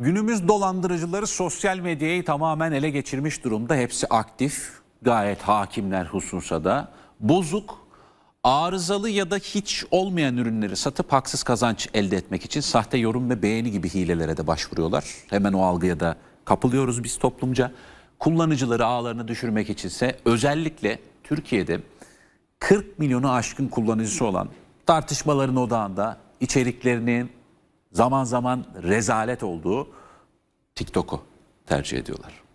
Günümüz dolandırıcıları sosyal medyayı tamamen ele geçirmiş durumda. Hepsi aktif, gayet hakimler hususa da. Bozuk, arızalı ya da hiç olmayan ürünleri satıp haksız kazanç elde etmek için sahte yorum ve beğeni gibi hilelere de başvuruyorlar. Hemen o algıya da kapılıyoruz biz toplumca. Kullanıcıları ağlarını düşürmek içinse özellikle Türkiye'de 40 milyonu aşkın kullanıcısı olan tartışmaların odağında içeriklerinin zaman zaman rezalet olduğu TikTok'u tercih ediyorlar.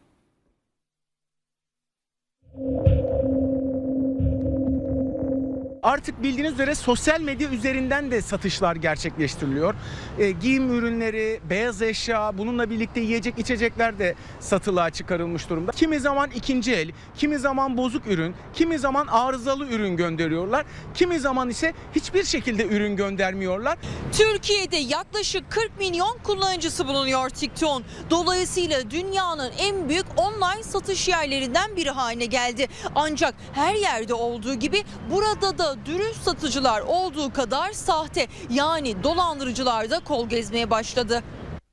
Artık bildiğiniz üzere sosyal medya üzerinden de satışlar gerçekleştiriliyor. E, giyim ürünleri, beyaz eşya, bununla birlikte yiyecek içecekler de satılığa çıkarılmış durumda. Kimi zaman ikinci el, kimi zaman bozuk ürün, kimi zaman arızalı ürün gönderiyorlar. Kimi zaman ise hiçbir şekilde ürün göndermiyorlar. Türkiye'de yaklaşık 40 milyon kullanıcısı bulunuyor TikTok'un. Dolayısıyla dünyanın en büyük online satış yerlerinden biri haline geldi. Ancak her yerde olduğu gibi burada da dürüst satıcılar olduğu kadar sahte yani dolandırıcılar da kol gezmeye başladı.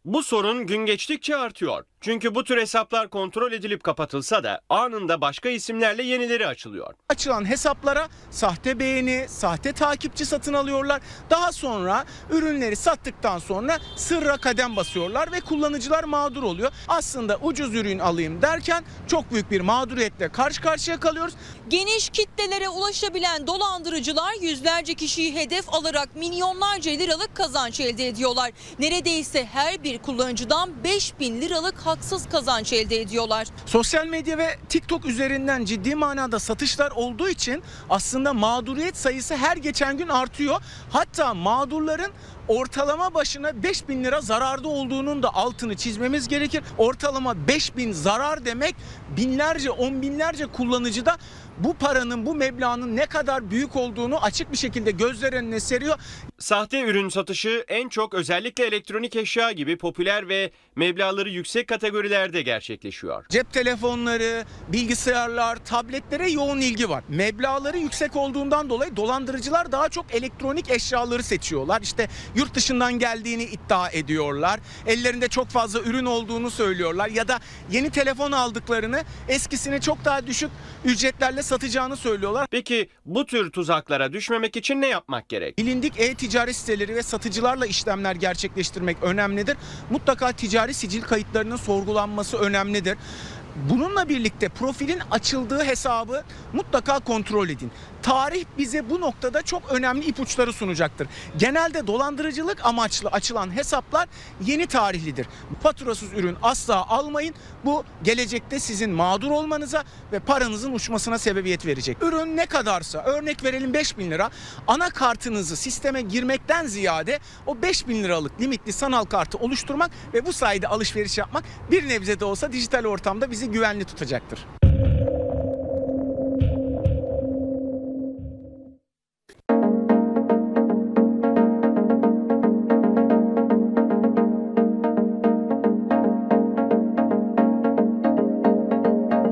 Bu sorun gün geçtikçe artıyor. Çünkü bu tür hesaplar kontrol edilip kapatılsa da anında başka isimlerle yenileri açılıyor. Açılan hesaplara sahte beğeni, sahte takipçi satın alıyorlar. Daha sonra ürünleri sattıktan sonra sırra kadem basıyorlar ve kullanıcılar mağdur oluyor. Aslında ucuz ürün alayım derken çok büyük bir mağduriyetle karşı karşıya kalıyoruz. Geniş kitlelere ulaşabilen dolandırıcılar yüzlerce kişiyi hedef alarak milyonlarca liralık kazanç elde ediyorlar. Neredeyse her bir kullanıcıdan 5000 liralık haksız kazanç elde ediyorlar. Sosyal medya ve TikTok üzerinden ciddi manada satışlar olduğu için aslında mağduriyet sayısı her geçen gün artıyor. Hatta mağdurların ortalama başına 5000 lira zararda olduğunun da altını çizmemiz gerekir. Ortalama 5000 zarar demek binlerce on binlerce kullanıcıda bu paranın bu meblağın ne kadar büyük olduğunu açık bir şekilde gözler önüne seriyor. Sahte ürün satışı en çok özellikle elektronik eşya gibi popüler ve meblağları yüksek kategorilerde gerçekleşiyor. Cep telefonları, bilgisayarlar, tabletlere yoğun ilgi var. Meblağları yüksek olduğundan dolayı dolandırıcılar daha çok elektronik eşyaları seçiyorlar. İşte yurt dışından geldiğini iddia ediyorlar. Ellerinde çok fazla ürün olduğunu söylüyorlar ya da yeni telefon aldıklarını eskisini çok daha düşük ücretlerle satacağını söylüyorlar. Peki bu tür tuzaklara düşmemek için ne yapmak gerek? Bilindik e-ticaret siteleri ve satıcılarla işlemler gerçekleştirmek önemlidir. Mutlaka ticari sicil kayıtlarının sorgulanması önemlidir. Bununla birlikte profilin açıldığı hesabı mutlaka kontrol edin. Tarih bize bu noktada çok önemli ipuçları sunacaktır. Genelde dolandırıcılık amaçlı açılan hesaplar yeni tarihlidir. Faturasız ürün asla almayın. Bu gelecekte sizin mağdur olmanıza ve paranızın uçmasına sebebiyet verecek. Ürün ne kadarsa örnek verelim 5000 lira. Anakartınızı sisteme girmekten ziyade o 5000 liralık limitli sanal kartı oluşturmak ve bu sayede alışveriş yapmak bir nebze de olsa dijital ortamda bizi güvenli tutacaktır.